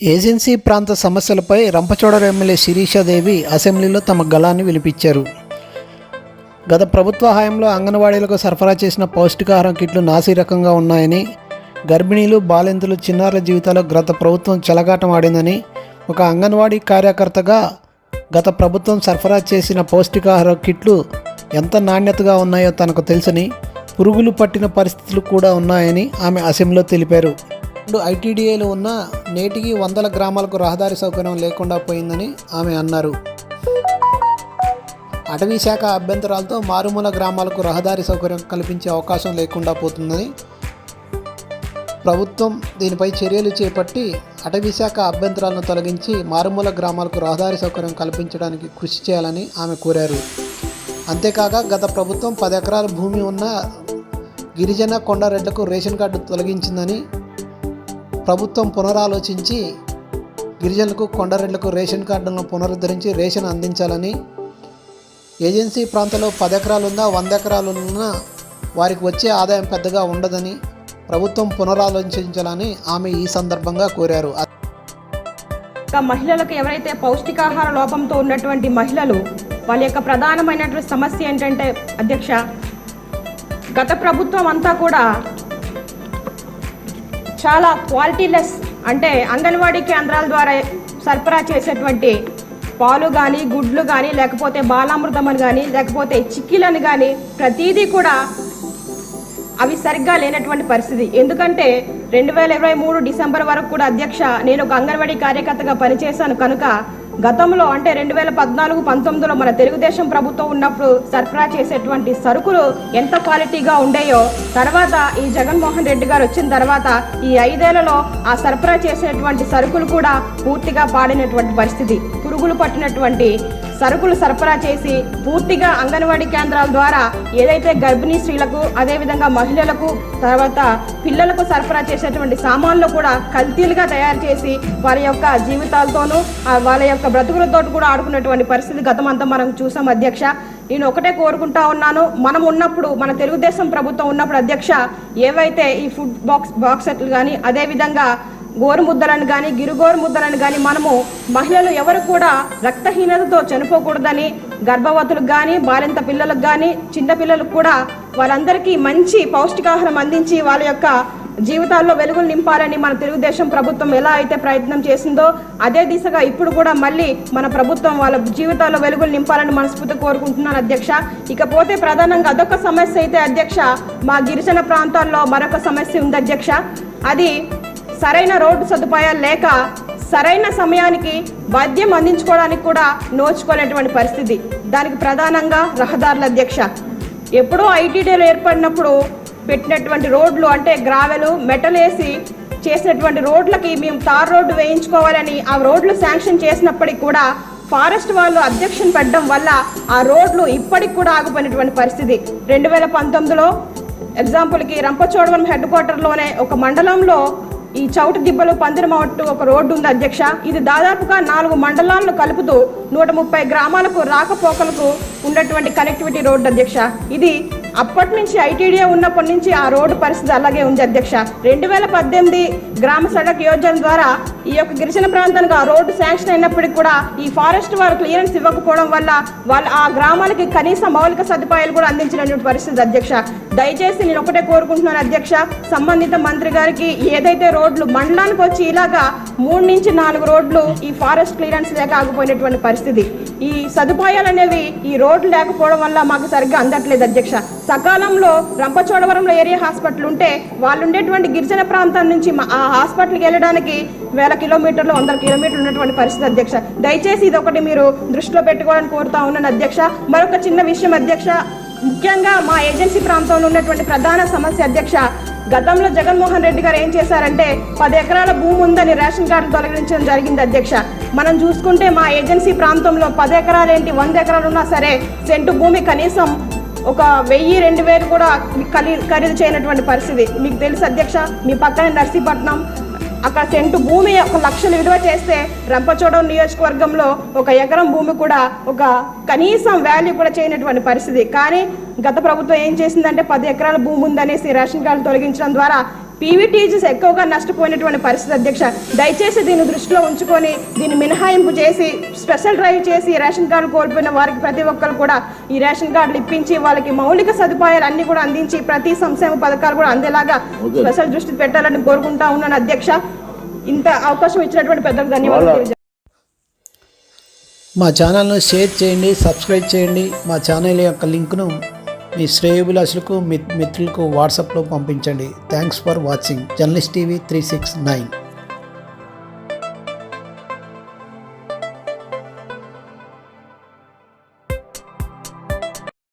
Agency ప్రాంత సమస్యలపై Rampachodavaram MLA Sirisha Devi అసెంబ్లీలో తమ గళాన్ని వినిపించారు గత ప్రభుత్వ హయాంలో అంగన్వాడీలకు సరఫరా చేసిన పౌష్టికాహారం కిట్లు నాసిరకంగా ఉన్నాయని గర్భిణీలు బాలింతలు చిన్నారుల జీవితాల్లో గత ప్రభుత్వం చెలగాటం ఆడిందని ఒక అంగన్వాడీ కార్యకర్తగా గత ప్రభుత్వం సరఫరా చేసిన పౌష్టికాహార కిట్లు ఎంత నాణ్యతగా ఉన్నాయో తనకు తెలుసని పురుగులు పట్టిన పరిస్థితులు కూడా ఉన్నాయని ఆమె అసెంబ్లీలో తెలిపారు. ఇప్పుడు ఐటీడీఏలు ఉన్న నేటికి వందల గ్రామాలకు రహదారి సౌకర్యం లేకుండా పోయిందని ఆమె అన్నారు. అటవీ శాఖ అభ్యంతరాలతో మారుమూల గ్రామాలకు రహదారి సౌకర్యం కల్పించే అవకాశం లేకుండా పోతుందని ప్రభుత్వం దీనిపై చర్యలు చేపట్టి అటవీ శాఖ అభ్యంతరాలను తొలగించి మారుమూల గ్రామాలకు రహదారి సౌకర్యం కల్పించడానికి కృషి చేయాలని ఆమె కోరారు. అంతేకాక గత ప్రభుత్వం పది ఎకరాల భూమి ఉన్న గిరిజన కొండారెడ్లకు రేషన్ కార్డు తొలగించిందని ప్రభుత్వం పునరాలోచించి గిరిజనులకు కొండరెడ్లకు రేషన్ కార్డులను పునరుద్ధరించి రేషన్ అందించాలని ఏజెన్సీ ప్రాంతంలో పది ఎకరాలున్నా వంద ఎకరాలు ఉన్నా వారికి వచ్చే ఆదాయం పెద్దగా ఉండదని ప్రభుత్వం పునరాలోచించాలని ఆమె ఈ సందర్భంగా కోరారు. మహిళలకు ఎవరైతే పౌష్టికాహార లోపంతో ఉన్నటువంటి మహిళలు వాళ్ళ యొక్క ప్రధానమైనటువంటి సమస్య ఏంటంటే అధ్యక్ష గత ప్రభుత్వం అంతా కూడా చాలా క్వాలిటీలెస్ అంటే అంగన్వాడీ కేంద్రాల ద్వారా సరఫరా చేసేటువంటి పాలు కానీ గుడ్లు కానీ లేకపోతే బాలామృతమని కానీ లేకపోతే చిక్కీలను కానీ ప్రతిదీ కూడా అవి సరిగ్గా లేనటువంటి పరిస్థితి. ఎందుకంటే రెండు వేల ఇరవై మూడు డిసెంబర్ వరకు కూడా అధ్యక్ష నేను ఒక అంగన్వాడీ కార్యకర్తగా పనిచేశాను కనుక గతంలో అంటే రెండు వేల పద్నాలుగు పంతొమ్మిదిలో మన తెలుగుదేశం ప్రభుత్వం ఉన్నప్పుడు సరఫరా చేసేటువంటి సరుకులు ఎంత క్వాలిటీగా ఉండేయో తర్వాత ఈ జగన్మోహన్ రెడ్డి గారు వచ్చిన తర్వాత ఈ ఐదేళ్ళలో ఆ సరఫరా చేసేటువంటి సరుకులు కూడా పూర్తిగా పాడినటువంటి పరిస్థితి. పురుగులు పట్టినటువంటి సరుకులు సరఫరా చేసి పూర్తిగా అంగన్వాడీ కేంద్రాల ద్వారా ఏదైతే గర్భిణీ స్త్రీలకు అదేవిధంగా మహిళలకు తర్వాత పిల్లలకు సరఫరా చేసేటువంటి సామాన్లు కూడా కల్తీలుగా తయారు చేసి వారి యొక్క జీవితాలతోనూ వాళ్ళ యొక్క బ్రతుకులతో కూడా ఆడుకున్నటువంటి పరిస్థితి గతమంతా మనం చూసాం అధ్యక్ష. నేను ఒకటే కోరుకుంటా ఉన్నాను మనం ఉన్నప్పుడు మన తెలుగుదేశం ప్రభుత్వం ఉన్నప్పుడు అధ్యక్ష ఏవైతే ఈ ఫుడ్ బాక్స్ బాక్సెట్లు కానీ అదేవిధంగా గోరు ముద్దలను కానీ గిరుగోరు ముద్దలను కానీ మనము మహిళలు ఎవరు కూడా రక్తహీనతతో చనిపోకూడదని గర్భవతులకు కానీ బాలింత పిల్లలకు కానీ చిన్నపిల్లలకు కూడా వాళ్ళందరికీ మంచి పౌష్టికాహారం అందించి వాళ్ళ యొక్క జీవితాల్లో వెలుగులు నింపాలని మన తెలుగుదేశం ప్రభుత్వం ఎలా అయితే ప్రయత్నం చేసిందో అదే దిశగా ఇప్పుడు కూడా మళ్ళీ మన ప్రభుత్వం వాళ్ళ జీవితాల్లో వెలుగులు నింపాలని మనస్ఫూర్తి కోరుకుంటున్నాను అధ్యక్ష. ఇకపోతే ప్రధానంగా అదొక సమస్య అయితే అధ్యక్ష మా గిరిజన ప్రాంతాల్లో మరొక సమస్య ఉంది అధ్యక్ష. అది సరైన రోడ్డు సదుపాయాలు లేక సరైన సమయానికి వైద్యం అందించుకోవడానికి కూడా నోచుకోలేటువంటి పరిస్థితి. దానికి ప్రధానంగా రహదారుల అధ్యక్ష. ఎప్పుడో ఐటీడీలు ఏర్పడినప్పుడు పెట్టినటువంటి రోడ్లు అంటే గ్రావెలు మెటల్ వేసి చేసినటువంటి రోడ్లకి మేము తార్ రోడ్డు వేయించుకోవాలని ఆ రోడ్లు శాంక్షన్ చేసినప్పటికి కూడా ఫారెస్ట్ వాళ్ళు అబ్జెక్షన్ పెట్టడం వల్ల ఆ రోడ్లు ఇప్పటికి కూడా ఆగిపోయినటువంటి పరిస్థితి. రెండు వేల పంతొమ్మిదిలో ఎగ్జాంపుల్కి రంపచోడవరం హెడ్ క్వార్టర్లోనే ఒక మండలంలో ఈ చౌటు దిబ్బలు పందిరమట్టు ఒక రోడ్డు ఉంది అధ్యక్ష. ఇది దాదాపుగా నాలుగు మండలాలను కలుపుతూ నూట ముప్పై గ్రామాలకు రాకపోకలకు ఉన్నటువంటి కనెక్టివిటీ రోడ్డు అధ్యక్ష. ఇది అప్పటి నుంచి ఐటీడీఏ ఉన్నప్పటి నుంచి ఆ రోడ్డు పరిస్థితి అలాగే ఉంది అధ్యక్ష. రెండు వేల పద్దెనిమిది గ్రామ సడక్ యోజన ద్వారా ఈ యొక్క గిరిజన ప్రాంతానికి ఆ రోడ్డు శాంక్షన్ అయినప్పటికీ కూడా ఈ ఫారెస్ట్ వారు క్లియరెన్స్ ఇవ్వకపోవడం వల్ల వాళ్ళ ఆ గ్రామాలకి కనీస మౌలిక సదుపాయాలు కూడా అందించినటువంటి పరిస్థితి అధ్యక్ష. దయచేసి నేను ఒకటే కోరుకుంటున్నాను అధ్యక్ష. సంబంధిత మంత్రి గారికి ఏదైతే రోడ్లు మండలానికి వచ్చి ఇలాగా మూడు నుంచి నాలుగు రోడ్లు ఈ ఫారెస్ట్ క్లియరెన్స్ లేక ఆగిపోయినటువంటి పరిస్థితి. ఈ సదుపాయాలు అనేవి ఈ రోడ్లు లేకపోవడం వల్ల మాకు సరిగ్గా అందట్లేదు అధ్యక్ష. సకాలంలో రంపచోడవరంలో ఏరియా హాస్పిటల్ ఉంటే వాళ్ళు ఉండేటువంటి గిరిజన ప్రాంతం నుంచి మా- ఆ హాస్పిటల్కి వెళ్ళడానికి వేల కిలోమీటర్లు వందల కిలోమీటర్లు ఉన్నటువంటి పరిస్థితి అధ్యక్ష. దయచేసి ఇది ఒకటి మీరు దృష్టిలో పెట్టుకోవాలని కోరుతా ఉన్నాను అధ్యక్ష. మరొక చిన్న విషయం అధ్యక్ష. ముఖ్యంగా మా ఏజెన్సీ ప్రాంతంలో ఉన్నటువంటి ప్రధాన సమస్య అధ్యక్ష. గతంలో జగన్మోహన్ రెడ్డి గారు ఏం చేశారంటే పది ఎకరాల భూమి ఉందని రేషన్ కార్డు తొలగించడం జరిగింది అధ్యక్ష. మనం చూసుకుంటే మా ఏజెన్సీ ప్రాంతంలో పది ఎకరాలు ఏంటి వంద ఎకరాలు ఉన్నా సరే సెంటు భూమి కనీసం ఒక వెయ్యి రెండు వేలు కూడా ఖరీ ఖరీదు చేయనటువంటి పరిస్థితి. మీకు తెలుసు అధ్యక్ష మీ పక్కనే నర్సీపట్నం అక్కడ సెంటు భూమి ఒక లక్షలు విలువ చేస్తే రంపచోడవరం నియోజకవర్గంలో ఒక ఎకరం భూమి కూడా ఒక కనీసం వాల్యూ కూడా చేయనటువంటి పరిస్థితి. కానీ గత ప్రభుత్వం ఏం చేసిందంటే పది ఎకరాల భూమి ఉందనేసి రేషన్ కార్డు తొలగించడం ద్వారా పీవీటీజీస్ ఎక్కువగా నష్టపోయినటువంటి పరిస్థితి అధ్యక్ష దయచేసి దీన్ని దృష్టిలో ఉంచుకొని దీన్ని మినహాయింపు చేసి స్పెషల్ డ్రైవ్ చేసి రేషన్ కార్డు కోల్పోయిన వారికి ప్రతి ఒక్కరు కూడా ఈ రేషన్ కార్డులు ఇప్పించి వాళ్ళకి మౌలిక సదుపాయాలు అన్ని కూడా అందించి ప్రతి సంక్షేమ పథకాలు కూడా అందేలాగా స్పెషల్ దృష్టి పెట్టాలని కోరుకుంటా ఉన్నాను అధ్యక్ష. ఇంత అవకాశం ఇచ్చినటువంటి పెద్దలకు ధన్యవాదాలు. మా ఛానల్ను షేర్ చేయండి సబ్స్క్రైబ్ చేయండి. మా ఛానల్ యొక్క లింక్ను మీ శ్రేయోభిలాషులకు మిత్రులకు వాట్సాప్లో పంపించండి. Thanks for watching journalist TV three six nine